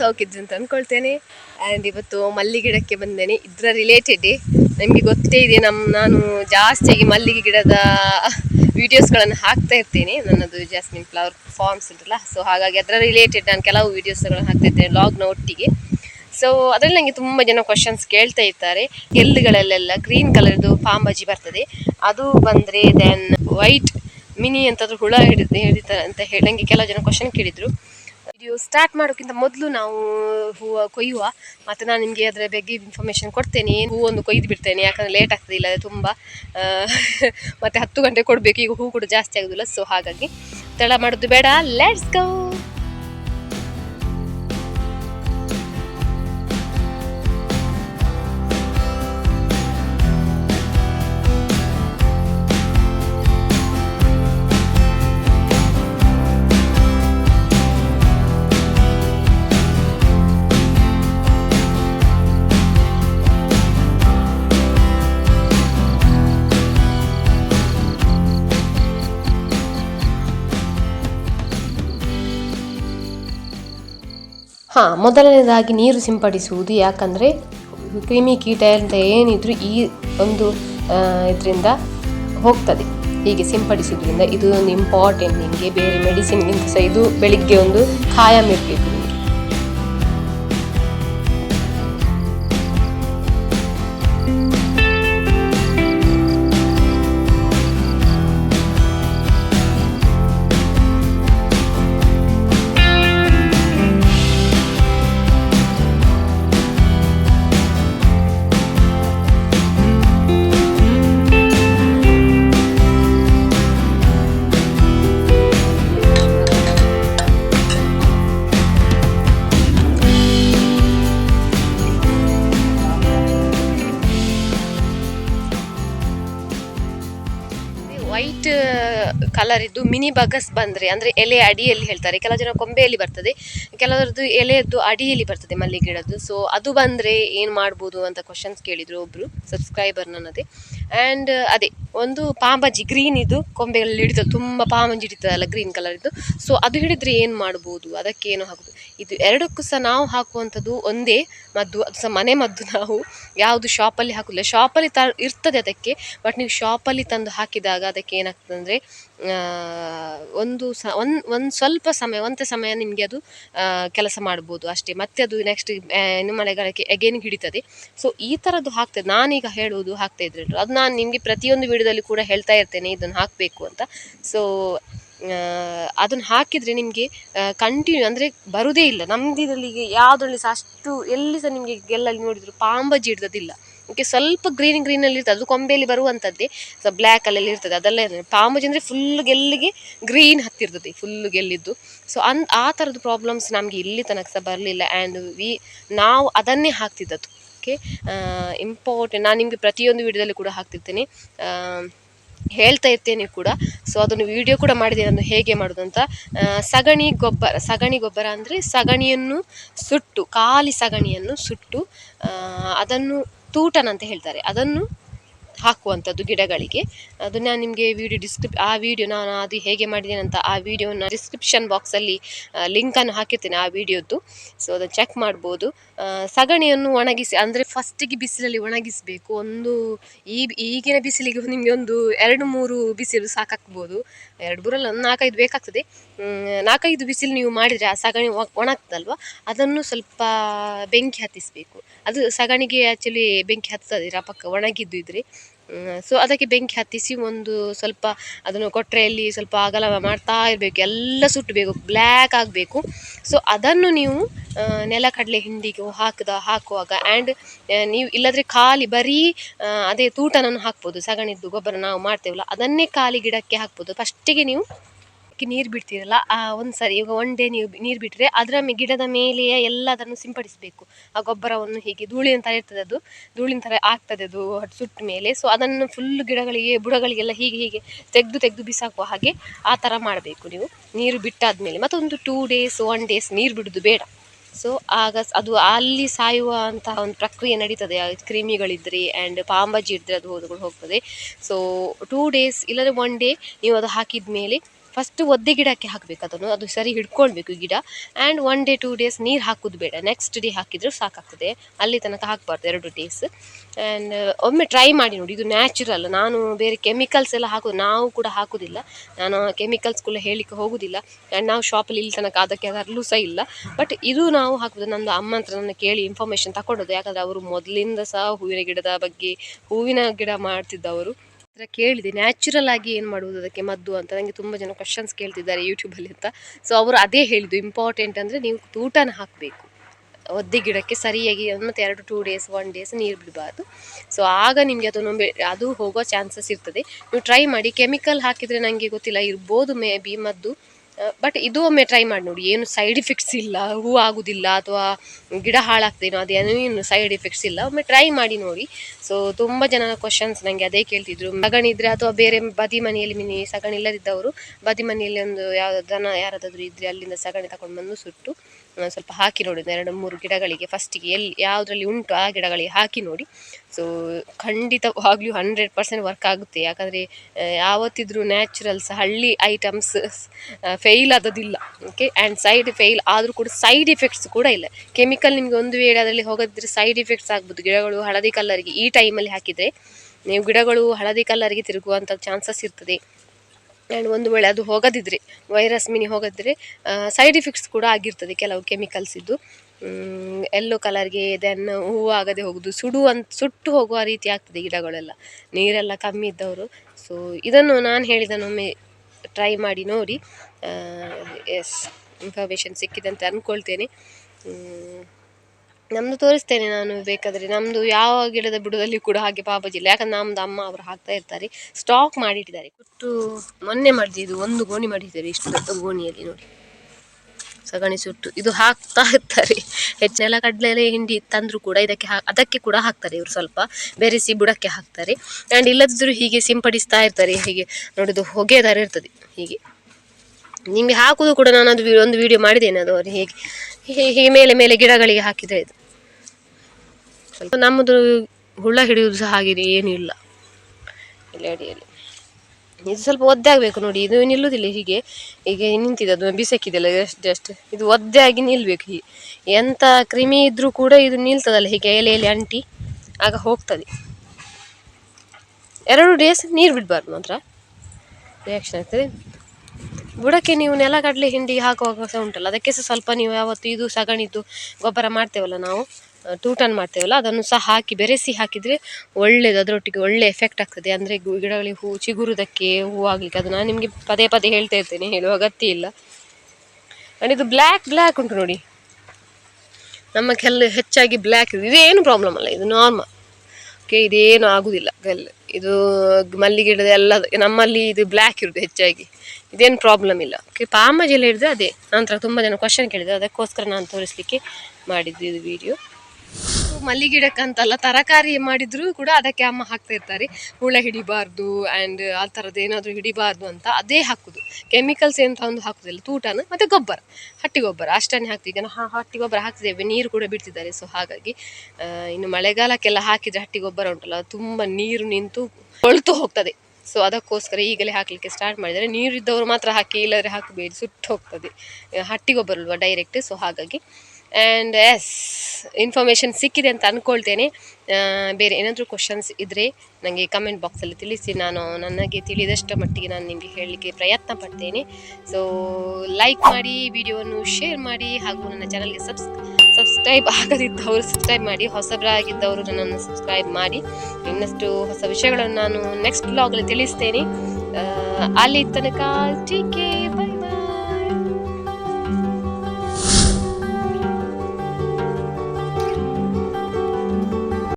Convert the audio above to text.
ಸೌಕಿದ್ರು ಅಂತ ಅನ್ಕೊಳ್ತೇನೆ. ಆ್ಯಂಡ್ ಇವತ್ತು ಮಲ್ಲಿಗೆ ಗಿಡಕ್ಕೆ ಬಂದೇನೆ. ಇದರ ರಿಲೇಟೆಡ್ ನಿಮಗೆ ಗೊತ್ತೇ ಇದೆ ನಮ್ಮ ನಾನು ಜಾಸ್ತಿಯಾಗಿ ಮಲ್ಲಿಗೆ ಗಿಡದ ವೀಡಿಯೋಸ್ಗಳನ್ನು ಹಾಕ್ತಾ ಇರ್ತೇನೆ. ನನ್ನದು ಜಾಸ್ಮಿನ್ ಫ್ಲವರ್ ಫಾರ್ಮ್ಸ್ ಉಂಟಲ್ಲ ಸೊ ಹಾಗಾಗಿ ಅದರ ರಿಲೇಟೆಡ್ ನಾನು ಕೆಲವು ವೀಡಿಯೋಸ್ಗಳನ್ನು ಹಾಕ್ತಾ ಇರ್ತೇನೆ ಲಾಗ್ನ ಒಟ್ಟಿಗೆ. ಸೊ ಅದರಲ್ಲಿ ನನಗೆ ತುಂಬ ಜನ ಕ್ವಶನ್ಸ್ ಕೇಳ್ತಾ ಇರ್ತಾರೆ. ಎಲ್ಲಿಗಳಲ್ಲೆಲ್ಲ ಗ್ರೀನ್ ಕಲರ್ದು ಪಾಂಬಾಜಿ ಬರ್ತದೆ. ಅದು ಬಂದರೆ ದೆನ್ ವೈಟ್ ಮಿನಿ ಅಂತಂದ್ರೆ ಹುಳ ಹಿಡಿದು ಹಿಡಿತಾರೆ ಅಂತ ಹೇಳಿ ಕೆಲವು ಜನ ಕ್ವಶನ್ ಕೇಳಿದರು. ವಿಡಿಯೋ ಸ್ಟಾರ್ಟ್ ಮಾಡೋಕ್ಕಿಂತ ಮೊದಲು ನಾವು ಹೂವು ಕೊಯ್ಯುವ. ಮತ್ತು ನಾನು ನಿಮಗೆ ಅದರ ಬಗ್ಗೆ ಇನ್ಫಾರ್ಮೇಷನ್ ಕೊಡ್ತೇನೆ. ಹೂವೊಂದು ಕೊಯ್ದು ಬಿಡ್ತೇನೆ. ಯಾಕಂದರೆ ಲೇಟ್ ಆಗ್ತದೆ ಇಲ್ಲ ತುಂಬ ಮತ್ತು ಹತ್ತು ಗಂಟೆ ಕೊಡಬೇಕು. ಈಗ ಹೂ ಕೂಡ ಜಾಸ್ತಿ ಆಗೋದಿಲ್ಲ. ಸೊ ಹಾಗಾಗಿ ತಡ ಮಾಡೋದು ಬೇಡ. ಲೆಟ್ಸ್ ಗೋ ಹಾಂ, ಮೊದಲನೇದಾಗಿ ನೀರು ಸಿಂಪಡಿಸುವುದು ಯಾಕಂದರೆ ಕ್ರಿಮಿ ಕೀಟ ಅಂತ ಏನಿದ್ರು ಈ ಒಂದು ಇದರಿಂದ ಹೋಗ್ತದೆ. ಹೀಗೆ ಸಿಂಪಡಿಸೋದ್ರಿಂದ ಇದು ಒಂದು ಇಂಪಾರ್ಟೆಂಟ್ ನಿಮಗೆ, ಬೇರೆ ಮೆಡಿಸಿನ್ಗಿಂತ ಸಹ ಇದು ಬೆಳಿಗ್ಗೆ ಒಂದು ಖಾಯಂ ಇರಬೇಕು. ಕಲರ್ ಇದ್ದು ಮಿನಿ ಬಗಸ್ ಬಂದರೆ, ಅಂದರೆ ಎಲೆ ಅಡಿಯಲ್ಲಿ ಹೇಳ್ತಾರೆ. ಕೆಲವು ಜನ ಕೊಂಬೆಯಲ್ಲಿ ಬರ್ತದೆ, ಕೆಲವರದ್ದು ಎಲೆಯದ್ದು ಅಡಿಯಲ್ಲಿ ಬರ್ತದೆ ಮಲ್ಲಿಗೆ ಗಿಡದ್ದು ಸೊ ಅದು ಬಂದರೆ ಏನು ಮಾಡ್ಬೋದು ಅಂತ ಕ್ವಶನ್ಸ್ ಕೇಳಿದರು ಒಬ್ಬರು ಸಬ್ಸ್ಕ್ರೈಬರ್ ನನ್ನದೇ. ಆ್ಯಂಡ್ ಅದೇ, ಒಂದು ಪಾಂಬಜಿ ಗ್ರೀನ್ ಇದು, ಕೊಂಬೆಗಳಲ್ಲಿ ಹಿಡಿತದೆ ತುಂಬ ಪಾಂಬಜಿ ಹಿಡಿತದಲ್ಲ ಗ್ರೀನ್ ಕಲರ್ ಇದು ಸೊ ಅದು ಹಿಡಿದ್ರೆ ಏನು ಮಾಡ್ಬೋದು? ಏನು ಹಾಕೋದು? ಇದು ಎರಡಕ್ಕೂ ಸಹ ನಾವು ಹಾಕುವಂಥದ್ದು ಒಂದೇ ಮದ್ದು, ಅದು ಸಹ ಮನೆ ಮದ್ದು ನಾವು ಯಾವುದು ಶಾಪಲ್ಲಿ ಹಾಕೋದಿಲ್ಲ. ಶಾಪಲ್ಲಿ ತ, ಇರ್ತದೆ ಅದಕ್ಕೆ ಬಟ್ ನೀವು ಶಾಪಲ್ಲಿ ತಂದು ಹಾಕಿದಾಗ ಅದಕ್ಕೆ ಏನಾಗ್ತದೆ ಅಂದರೆ ಒಂದು ಸ, ಒಂದು ಸ್ವಲ್ಪ ಸಮಯ, ಒಂದು ಸಮಯ ನಿಮಗೆ ಅದು ಕೆಲಸ ಮಾಡ್ಬೋದು ಅಷ್ಟೇ. ಮತ್ತೆ ಅದು ನೆಕ್ಸ್ಟ್ ಮಳೆಗಾಲಕ್ಕೆ ಎಗೇನ್ ಹಿಡಿತದೆ. ಸೊ ಈ ಥರದ್ದು ಹಾಕ್ತದೆ ನಾನೀಗ ಹೇಳುವುದು ಹಾಕ್ತಾ ಇದ್ರೆ ಅದು ನಾನು ನಿಮಗೆ ಪ್ರತಿಯೊಂದು ವಿಡಿಯೋದಲ್ಲಿ ಕೂಡ ಹೇಳ್ತಾ ಇರ್ತೇನೆ, ಇದನ್ನು ಹಾಕಬೇಕು ಅಂತ. ಸೊ ಅದನ್ನು ಹಾಕಿದರೆ ನಿಮಗೆ ಕಂಟಿನ್ಯೂ ಅಂದರೆ ಬರುವುದೇ ಇಲ್ಲ. ನಮ್ದು ಇದರಲ್ಲಿ ಯಾವುದ್ರಲ್ಲಿ ಸಹ ಅಷ್ಟು ಎಲ್ಲಿ ಸಹ ನಿಮಗೆ ಗೆಲ್ಲಲ್ಲಿ ನೋಡಿದ್ರು ಪಾಂಬಜಿ ಹಿಡ್ದದಿಲ್ಲ ಓಕೆ ಸ್ವಲ್ಪ ಗ್ರೀನ್ ಗ್ರೀನಲ್ಲಿ ಇರ್ತದೆ. ಅದು ಕೊಂಬೆಯಲ್ಲಿ ಬರುವಂಥದ್ದೇ ಸೊ ಬ್ಲ್ಯಾಕಲ್ಲಿ ಇರ್ತದೆ. ಅದೆಲ್ಲ ಪಾಂಬಜಿ ಅಂದರೆ ಫುಲ್ ಗೆಲ್ಲಿಗೆ ಗ್ರೀನ್ ಹತ್ತಿರ್ತದೆ. ಫುಲ್ ಗೆಲ್ಲಿದ್ದು ಸೊ ಅನ್, ಆ ಥರದ್ದು ಪ್ರಾಬ್ಲಮ್ಸ್ ನಮಗೆ ಇಲ್ಲಿ ತನಕ ಸಹ ಬರಲಿಲ್ಲ. ಆ್ಯಂಡ್ ವಿ ನಾವು ಅದನ್ನೇ ಹಾಕ್ತಿದ್ದದ್ದು. ಇಂಪಾರ್ಟೆಂಟ್ ನಾನು ನಿಮಗೆ ಪ್ರತಿಯೊಂದು ವಿಡಿಯೋದಲ್ಲಿ ಕೂಡ ಹಾಕ್ತಿರ್ತೇನೆ. ಹೇಳ್ತಾ ಇರ್ತೇನೆ ಕೂಡ. ಸೊ ಅದನ್ನು ವಿಡಿಯೋ ಕೂಡ ಮಾಡಿದ್ದೇನೆ. ನಾನು ಹೇಗೆ ಮಾಡೋದು ಅಂತ. ಸಗಣಿ ಗೊಬ್ಬರ ಸಗಣಿ ಗೊಬ್ಬರ ಅಂದರೆ ಸಗಣಿಯನ್ನು ಸುಟ್ಟು, ಖಾಲಿ ಸಗಣಿಯನ್ನು ಸುಟ್ಟು ಅದನ್ನು ತೂಟನ ಅಂತ ಹೇಳ್ತಾರೆ. ಅದನ್ನು ಹಾಕುವಂಥದ್ದು ಗಿಡಗಳಿಗೆ. ಅದು ನಾನು ನಿಮಗೆ ವಿಡಿಯೋ ಡಿಸ್ಕ್ರಿಪ್ ಆ ವಿಡಿಯೋ ನಾನು ಅದು ಹೇಗೆ ಮಾಡಿದ್ದೇನೆ ಅಂತ ಆ ವಿಡಿಯೋನ ಡಿಸ್ಕ್ರಿಪ್ಷನ್ ಬಾಕ್ಸಲ್ಲಿ ಲಿಂಕನ್ನು ಹಾಕಿರ್ತೀನಿ ಆ ವಿಡಿಯೋದ್ದು ಸೊ ಅದನ್ನು ಚೆಕ್ ಮಾಡ್ಬೋದು. ಸಗಣಿಯನ್ನು ಒಣಗಿಸಿ, ಅಂದರೆ ಫಸ್ಟಿಗೆ ಬಿಸಿಲಲ್ಲಿ ಒಣಗಿಸಬೇಕು. ಒಂದು ಈ ಈಗಿನ ಬಿಸಿಲಿಗೆ ನಿಮಗೆ ಒಂದು ಎರಡು ಮೂರು ಬಿಸಿಲು ಸಾಕಾಗ್ಬೋದು. ಎರಡು ಮೂರಲ್ಲ, ಒಂದು ನಾಲ್ಕೈದು ಬೇಕಾಗ್ತದೆ. ನಾಲ್ಕೈದು ಬಿಸಿಲು ನೀವು ಮಾಡಿದರೆ ಆ ಸಗಣಿ ಒಣಗ್ತದಲ್ವ ಅದನ್ನು ಸ್ವಲ್ಪ ಬೆಂಕಿ ಹತ್ತಿಸಬೇಕು. ಅದು ಸಗಣಿಗೆ ಆ್ಯಕ್ಚುಲಿ ಬೆಂಕಿ ಹತ್ತದಿರ, ಪಕ್ಕ ಒಣಗಿದ್ದು ಇದ್ರೆ. ಸೊ ಅದಕ್ಕೆ ಬೆಂಕಿ ಹತ್ತಿಸಿ ಒಂದು ಸ್ವಲ್ಪ ಅದನ್ನು ಕೊಟ್ಟರೆಯಲ್ಲಿ ಸ್ವಲ್ಪ ಅಗಲ ಮಾಡ್ತಾ ಇರಬೇಕು. ಎಲ್ಲ ಸುಟ್ಟಬೇಕು ಬ್ಲ್ಯಾಕ್ ಆಗಬೇಕು. ಸೊ ಅದನ್ನು ನೀವು ನೆಲಕಡಲೆ ಹಿಂಡಿಗೆ ಹಾಕಿದ, ಹಾಕುವಾಗ ಆ್ಯಂಡ್ ನೀವು ಇಲ್ಲದ್ರೆ ಖಾಲಿ ಬರೀ ಅದೇ ತೂಟನನ್ನು ಹಾಕ್ಬೋದು. ಸಗಣಿದ್ದು ಗೊಬ್ಬರ ನಾವು ಮಾಡ್ತೇವಲ್ಲ, ಅದನ್ನೇ ಖಾಲಿ ಗಿಡಕ್ಕೆ ಹಾಕ್ಬೋದು. ಫಸ್ಟಿಗೆ ನೀವು ನೀರು ಬಿಡ್ತೀರಲ್ಲ, ಆ ಒಂದು ಸರಿ, ಈಗ ಒನ್ ಡೇ ನೀವು ನೀರು ಬಿಟ್ಟರೆ ಅದರ ಮೇ- ಗಿಡದ ಮೇಲೆಯೇ ಎಲ್ಲದನ್ನು ಸಿಂಪಡಿಸಬೇಕು. ಆ ಗೊಬ್ಬರವನ್ನು ಹೀಗೆ ಧೂಳಿನ ಥರ ಇರ್ತದೆ ಅದು ಧೂಳಿನ ಥರ ಆಗ್ತದೆ ಅದು ಸುಟ್ಟ ಮೇಲೆ. ಸೊ ಅದನ್ನು ಫುಲ್ ಗಿಡಗಳಿಗೆ, ಬುಡಗಳಿಗೆಲ್ಲ ಹೀಗೆ ಹೀಗೆ ತೆಗೆದು ತೆಗೆದು ಬಿಸಾಕುವ ಹಾಗೆ ಆ ಥರ ಮಾಡಬೇಕು ನೀವು. ನೀರು ಬಿಟ್ಟಾದ್ಮೇಲೆ, ಮತ್ತೊಂದು ಟೂ ಡೇಸ್ ಒನ್ ಡೇಸ್ ನೀರು ಬಿಡೋದು ಬೇಡ. ಸೊ ಆಗ ಅದು ಅಲ್ಲಿ ಸಾಯುವ ಅಂತಹ ಒಂದು ಪ್ರಕ್ರಿಯೆ ನಡೀತದೆ. ಕ್ರಿಮಿಗಳಿದ್ದರೆ ಆ್ಯಂಡ್ ಪಾಂಬಾಜಿ ಇದ್ದರೆ ಅದು ಹೋದಗಳು ಹೋಗ್ತದೆ. ಸೊ ಟೂ ಡೇಸ್ ಇಲ್ಲದ್ರೆ ಒನ್ ಡೇ ನೀವು ಅದು ಹಾಕಿದ ಮೇಲೆ ಫಸ್ಟ್ ಒದ್ದೆ ಗಿಡಕ್ಕೆ ಹಾಕಬೇಕು ಅದನ್ನು. ಅದು ಸರಿ ಹಿಡ್ಕೊಳ್ಬೇಕು ಗಿಡ. And one day two days ನೀರು ಹಾಕೋದು ಬೇಡ. ನೆಕ್ಸ್ಟ್ ಡೇ ಹಾಕಿದರೂ ಸಾಕಾಗ್ತದೆ. ಅಲ್ಲಿ ತನಕ ಹಾಕಬಾರ್ದು ಎರಡು ಡೇಸ್ ಆ್ಯಂಡ್ ಒಮ್ಮೆ ಟ್ರೈ ಮಾಡಿ ನೋಡಿ. ಇದು ನ್ಯಾಚುರಲ್ ನಾನು ಬೇರೆ ಕೆಮಿಕಲ್ಸ್ ಎಲ್ಲ ಹಾಕೋದು, ನಾವು ಕೂಡ ಹಾಕೋದಿಲ್ಲ. ನಾನು ಕೆಮಿಕಲ್ಸ್ ಕೂಡ ಹೇಳಲಿಕ್ಕೆ ಹೋಗೋದಿಲ್ಲ. ಆ್ಯಂಡ್ ನಾವು ಶಾಪಲ್ಲಿ ಇಲ್ಲಿ ತನಕ ಅದಕ್ಕೆ ಅದರಲ್ಲೂ ಸಹ ಇಲ್ಲ. ಬಟ್ ಇದು ನಾವು ಹಾಕೋದು. ನಮ್ಮದು ಅಮ್ಮ ಹತ್ರ ನನ್ನ ಕೇಳಿ ಇನ್ಫಾರ್ಮೇಷನ್ ತಗೊಂಡದ್ದು ಯಾಕಂದರೆ ಅವರು ಮೊದಲಿಂದ ಸಹ ಹೂವಿನ ಗಿಡದ ಬಗ್ಗೆ, ಹೂವಿನ ಗಿಡ ಮಾಡ್ತಿದ್ದವರು. ಹತ್ರ ಕೇಳಿದೆ ನ್ಯಾಚುರಲ್ ಆಗಿ ಏನು ಮಾಡುವುದು ಅದಕ್ಕೆ ಮದ್ದು ಅಂತ. ನನಗೆ ತುಂಬ ಜನ ಕ್ವಶನ್ಸ್ ಕೇಳ್ತಿದ್ದಾರೆ ಯೂಟ್ಯೂಬಲ್ಲಿ ಅಂತ. ಸೊ ಅವರು ಅದೇ ಹೇಳಿದ್ದು ಇಂಪಾರ್ಟೆಂಟ್ ಅಂದರೆ ನೀವು ತೂಟನ ಹಾಕಬೇಕು. ಒದ್ದೆ ಗಿಡಕ್ಕೆ ಸರಿಯಾಗಿ ಮತ್ತು ಎರಡು ಟೂ ಡೇಸ್ ಒನ್ ಡೇಸ್ ನೀರು ಬಿಡಬಾರ್ದು. ಸೊ ಆಗ ನಿಮಗೆ ಅದನ್ನು ಬೆ, ಅದು ಹೋಗೋ ಚಾನ್ಸಸ್ ಇರ್ತದೆ. ನೀವು ಟ್ರೈ ಮಾಡಿ ಕೆಮಿಕಲ್ ಹಾಕಿದರೆ ನನಗೆ ಗೊತ್ತಿಲ್ಲ, ಇರ್ಬೋದು ಮೇ ಬಿ ಮದ್ದು. ಬಟ್ ಇದು ಒಮ್ಮೆ ಟ್ರೈ ಮಾಡಿ ನೋಡಿ. ಏನು ಸೈಡ್ ಇಫೆಕ್ಟ್ಸ್ ಇಲ್ಲ, ಹೂ ಆಗೋದಿಲ್ಲ ಅಥವಾ ಗಿಡ ಹಾಳಾಗ್ತೇನೋ ಅದೇನೋ ಏನು ಸೈಡ್ ಇಫೆಕ್ಟ್ಸ್ ಇಲ್ಲ. ಒಮ್ಮೆ ಟ್ರೈ ಮಾಡಿ ನೋಡಿ. ಸೊ ತುಂಬ ಜನ ಕ್ವಶನ್ಸ್ ನನಗೆ ಅದೇ ಕೇಳ್ತಿದ್ರು. ಸಗಣಿ ಇದ್ರೆ ಅಥವಾ ಬೇರೆ ಬದಿ ಮನೆಯಲ್ಲಿ ಮಿನಿ ಸಗಣಿ ಇಲ್ಲದಿದ್ದವರು, ಬದಿ ಮನೆಯಲ್ಲಿ ಒಂದು ಯಾವ ದನ ಯಾರಾದರೂ ಇದ್ರೆ ಅಲ್ಲಿಂದ ಸಗಣಿ ತಗೊಂಡು ಬಂದು ಸುಟ್ಟು. ಆ, ಸ್ವಲ್ಪ ಹಾಕಿ ನೋಡಿ ಎರಡು ಮೂರು ಗಿಡಗಳಿಗೆ ಫಸ್ಟಿಗೆ ಎಲ್ಲಿ ಯಾವುದರಲ್ಲಿ ಉಂಟು ಆ ಗಿಡಗಳಿಗೆ ಹಾಕಿ ನೋಡಿ. ಸೊ ಖಂಡಿತವಾಗ್ಲೂ ಹಂಡ್ರೆಡ್ ಪರ್ಸೆಂಟ್ ವರ್ಕ್ ಆಗುತ್ತೆ. ಯಾಕಂದರೆ ಯಾವತ್ತಿದ್ರೂ ನ್ಯಾಚುರಲ್ಸ್ ಹಳ್ಳಿ ಐಟಮ್ಸ್ ಫೇಲ್ ಆಗೋದಿಲ್ಲ ಓಕೆ ಆ್ಯಂಡ್ ಸೈಡ್ ಫೇಲ್ ಆದರೂ ಕೂಡ ಸೈಡ್ ಎಫೆಕ್ಟ್ಸ್ ಕೂಡ ಇಲ್ಲ. ಕೆಮಿಕಲ್ ನಿಮಗೆ ಒಂದು ವೇಳೆ ಅದರಲ್ಲಿ ಹೋಗೋದಿದ್ರೆ ಸೈಡ್ ಎಫೆಕ್ಟ್ಸ್ ಆಗ್ಬೋದು. ಗಿಡಗಳು ಹಳದಿ ಕಲರ್ಗೆ ಈ ಟೈಮಲ್ಲಿ ಹಾಕಿದರೆ ನೀವು ಗಿಡಗಳು ಹಳದಿ ಕಲ್ಲರಿಗೆ ತಿರುಗುವಂಥ ಚಾನ್ಸಸ್ ಇರ್ತದೆ. ಆ್ಯಂಡ್ ಒಂದು ವೇಳೆ ಅದು ಹೋಗದಿದ್ರೆ ವೈರಸ್ ಮಿನಿ ಹೋಗದಿದ್ರೆ ಸೈಡ್ ಇಫೆಕ್ಟ್ಸ್ ಕೂಡ ಆಗಿರ್ತದೆ ಕೆಲವು ಕೆಮಿಕಲ್ಸ್ ಇದ್ದು. ಎಲ್ಲೋ ಕಲರ್ಗೆ ದೆನ್ ಹೂವು ಆಗದೆ ಹೋಗುದು, ಸುಡು ಅಂತ ಸುಟ್ಟು ಹೋಗುವ ರೀತಿ ಆಗ್ತದೆ ಗಿಡಗಳೆಲ್ಲ. ನೀರೆಲ್ಲ ಕಮ್ಮಿ ಇದ್ದವರು. ಸೊ ಇದನ್ನು ನಾನು ಹೇಳಿದನೊಮ್ಮೆ ಟ್ರೈ ಮಾಡಿ ನೋಡಿ. ಎಸ್ ಇನ್ಫಾರ್ಮೇಷನ್ ಸಿಕ್ಕಿದೆ ಅಂತ ಅಂದ್ಕೊಳ್ತೇನೆ ನಮ್ಮದು ತೋರಿಸ್ತೇನೆ ನಾನು ಬೇಕಾದರೆ. ನಮ್ಮದು ಯಾವ ಗಿಡದ ಬುಡದಲ್ಲಿ ಕೂಡ ಹಾಗೆ ಪಾಪಜಿ ಇಲ್ಲ. ಯಾಕಂದ್ರೆ ನಮ್ಮದು ಅಮ್ಮ ಅವರು ಹಾಕ್ತಾ ಇರ್ತಾರೆ. ಸ್ಟಾಕ್ ಮಾಡಿಟ್ಟಿದ್ದಾರೆ. ಕೊಟ್ಟು ಮೊನ್ನೆ ಮಾಡಿದ್ದು ಒಂದು ಗೋಣಿ ಮಾಡಿದ್ದಾರೆ. ಇಷ್ಟು ದೊಡ್ಡ ಗೋಣಿಯಲ್ಲಿ ನೋಡಿ. ಸಗಣಿ ಸುಟ್ಟು ಇದು ಹಾಕ್ತಾ ಇರ್ತಾರೆ. ಹೆಚ್ಚೆಲ್ಲ ಕಡಲೆ ಹಿಂಡಿ ತಂದರೂ ಕೂಡ ಇದಕ್ಕೆ ಹಾ, ಅದಕ್ಕೆ ಕೂಡ ಹಾಕ್ತಾರೆ ಇವರು ಸ್ವಲ್ಪ. ಬೆರೆಸಿ ಬುಡಕ್ಕೆ ಹಾಕ್ತಾರೆ. ಆ್ಯಂಡ್ ಇಲ್ಲದಿದ್ದರೂ ಹೀಗೆ ಸಿಂಪಡಿಸ್ತಾ ಇರ್ತಾರೆ. ಹೀಗೆ ನೋಡಿದ್ದು ಹೊಗೆ ಥರ ಇರ್ತದೆ. ಹೀಗೆ. ನಿಮಗೆ ಹಾಕುವುದು ಕೂಡ ನಾನು ಅದು ಒಂದು ವಿಡಿಯೋ ಮಾಡಿದ್ದೇನೆ ಅದು ಅವ್ರು ಹೇಗೆ ಹೀಗೆ ಮೇಲೆ ಮೇಲೆ ಗಿಡಗಳಿಗೆ ಹಾಕಿದರೆ ಇದು. ಸ್ವಲ್ಪ ನಮ್ಮದು ಹುಳ ಹಿಡಿಯುವುದು ಸಹ ಹಾಗೆ ಏನೂ ಇಲ್ಲ. ಇಲ್ಲಿ ಅಡಿಯಲ್ಲಿ. ಇದು ಸ್ವಲ್ಪ ಒದ್ದೆ ಆಗಬೇಕು ನೋಡಿ, ಇದು ನಿಲ್ಲುವುದಿಲ್ಲ ಹೀಗೆ. ಹೀಗೆ ನಿಂತಿದೆ, ಅದು ಬಿಸಕ್ಕಿದೆಲ್ಲ ಜಸ್ಟ್ ಜಸ್ಟ್ ಇದು ಒದ್ದೆ ಆಗಿ ನಿಲ್ಲಬೇಕು ಹೀಗೆ. ಎಂಥ ಕ್ರಿಮಿ ಇದ್ದರೂ ಕೂಡ ಇದು ನಿಲ್ತದಲ್ಲ ಹೀಗೆ ಎಲೆಯಲ್ಲಿ ಅಂಟಿ, ಆಗ ಹೋಗ್ತದೆ. ಎರಡು ಡೇಸ್ ನೀರು ಬಿಡಬಾರ್ದು ಮಾತ್ರ. ರಿಯಾಕ್ಷನ್ ಆಗ್ತದೆ. ಬುಡಕ್ಕೆ ನೀವು ನೆಲಗಡಲೆ ಹಿಂಡಿ ಹಾಕುವಾಗ ಸಹ ಉಂಟಲ್ಲ, ಅದಕ್ಕೆ ಸಹ ಸ್ವಲ್ಪ ನೀವು ಯಾವತ್ತು ಇದು ಸಗಣಿದ್ದು ಗೊಬ್ಬರ ಮಾಡ್ತೇವಲ್ಲ ನಾವು ಟೂಟನ್ ಮಾಡ್ತೇವಲ್ಲ, ಅದನ್ನು ಸಹ ಹಾಕಿ ಬೆರೆಸಿ ಹಾಕಿದರೆ ಒಳ್ಳೆಯದು ಅದರೊಟ್ಟಿಗೆ ಒಳ್ಳೆ ಎಫೆಕ್ಟ್ ಆಗ್ತದೆ. ಅಂದರೆ ಗಿಡಗಳಿಗೆ ಹೂ, ಚಿಗುರುದಕ್ಕೆ ಹೂ ಆಗಲಿಕ್ಕೆ ಅದು ನಿಮಗೆ ಪದೇ ಪದೇ ಹೇಳ್ತಾ ಇರ್ತೇನೆ ಹೇಳುವ ಅಗತ್ಯ ಇಲ್ಲ. ಆ್ಯಂಡ್ ಇದು ಬ್ಲ್ಯಾಕ್ ಬ್ಲ್ಯಾಕ್ ಉಂಟು ನೋಡಿ. ನಮ್ಮ ಕೆಲ ಹೆಚ್ಚಾಗಿ ಬ್ಲ್ಯಾಕ್ ಇದೇನು ಪ್ರಾಬ್ಲಮ್ ಅಲ್ಲ, ಇದು ನಾರ್ಮಲ್ ಓಕೆ ಇದೇನು ಆಗುದಿಲ್ಲ ಇದು ಮಲ್ಲಿಗೆ ಗಿಡದ ಎಲ್ಲ ನಮ್ಮಲ್ಲಿ ಇದು ಬ್ಲ್ಯಾಕ್ ಇರುದು ಹೆಚ್ಚಾಗಿ. ಇದೇನು ಪ್ರಾಬ್ಲಮ್ ಇಲ್ಲ. ಓಕೆ ಪಾಮಜೆಲ್ಲ ಹಿಡಿದ್ರೆ ಅದೇ. ನಂತರ ತುಂಬ ಜನ ಕ್ವಶನ್ ಕೇಳಿದ್ರು. ಅದಕ್ಕೋಸ್ಕರ ನಾನು ತೋರಿಸ್ಲಿಕ್ಕೆ ಮಾಡಿದ್ದು ಇದು ವಿಡಿಯೋ ಮಲ್ಲಿಗೆ ಗಿಡಕ್ಕಂತಲ್ಲ ತರಕಾರಿ ಮಾಡಿದ್ರು ಕೂಡ ಅದಕ್ಕೆ ಅಮ್ಮ ಹಾಕ್ತಾ ಇರ್ತಾರೆ. ಹುಳ ಹಿಡಿಬಾರ್ದು ಆ್ಯಂಡ್ ಆ ಥರದ್ದು ಏನಾದರೂ ಹಿಡಿಬಾರ್ದು ಅಂತ. ಅದೇ ಹಾಕುದು. ಕೆಮಿಕಲ್ಸ್ ಎಂತ ಒಂದು ಹಾಕುದಿಲ್ಲ, ತೂಟನ ಮತ್ತೆ ಗೊಬ್ಬರ, ಹಟ್ಟಿ ಗೊಬ್ಬರ ಅಷ್ಟನ್ನೇ ಹಾಕ್ತೀವಿ. ಈಗ ನಾವು ಹಟ್ಟಿ ಗೊಬ್ಬರ ಹಾಕ್ತಿದ್ದೇವೆ ನೀರು ಕೂಡ ಬಿಡ್ತಿದ್ದಾರೆ. ಸೊ ಹಾಗಾಗಿ ಇನ್ನು ಮಳೆಗಾಲಕ್ಕೆಲ್ಲ ಹಾಕಿದರೆ ಹಟ್ಟಿ ಗೊಬ್ಬರ ಉಂಟಲ್ಲ ತುಂಬ ನೀರು ನಿಂತು ಕೊಳ್ತು ಹೋಗ್ತದೆ. ಸೊ ಅದಕ್ಕೋಸ್ಕರ ಈಗಲೇ ಹಾಕಲಿಕ್ಕೆ ಸ್ಟಾರ್ಟ್ ಮಾಡಿದರೆ ನೀರು ಇದ್ದವರು ಮಾತ್ರ ಹಾಕಿ, ಇಲ್ಲದ್ರೆ ಹಾಕಬೇಡಿ, ಸುಟ್ಟು ಹೋಗ್ತದೆ. ಹಟ್ಟಿ ಗೊಬ್ಬರ ಅಲ್ವಾ ಡೈರೆಕ್ಟ್ ಸೊ ಹಾಗಾಗಿ ಆ್ಯಂಡ್ ಎಸ್ ಇನ್ಫಾರ್ಮೇಷನ್ ಸಿಕ್ಕಿದೆ ಅಂತ ಅಂದ್ಕೊಳ್ತೇನೆ ಬೇರೆ ಏನಾದರೂ ಕ್ವಶನ್ಸ್ ಇದ್ದರೆ ನನಗೆ ಕಮೆಂಟ್ ಬಾಕ್ಸಲ್ಲಿ ತಿಳಿಸಿ. ನಾನು ನನಗೆ ತಿಳಿದಷ್ಟು ಮಟ್ಟಿಗೆ ನಾನು ನಿಮಗೆ ಹೇಳಲಿಕ್ಕೆ ಪ್ರಯತ್ನ ಪಡ್ತೇನೆ. ಸೊ ಲೈಕ್ ಮಾಡಿ ವಿಡಿಯೋವನ್ನು ಶೇರ್ ಮಾಡಿ ಹಾಗೂ ನನ್ನ ಚಾನಲ್ಗೆ ಸಬ್ಸ್ ಸಬ್ಸ್ಕ್ರೈಬ್ ಆಗದಿದ್ದವರು ಸಬ್ಸ್ಕ್ರೈಬ್ ಮಾಡಿ, ಹೊಸಬರಾಗಿದ್ದವರು ನನ್ನನ್ನು ಸಬ್ಸ್ಕ್ರೈಬ್ ಮಾಡಿ. ಇನ್ನಷ್ಟು ಹೊಸ ವಿಷಯಗಳನ್ನು ನಾನು ನೆಕ್ಸ್ಟ್ ಬ್ಲಾಗಲ್ಲಿ ತಿಳಿಸ್ತೇನೆ. ಅಲ್ಲಿ ತನಕ ಟೀಕೆ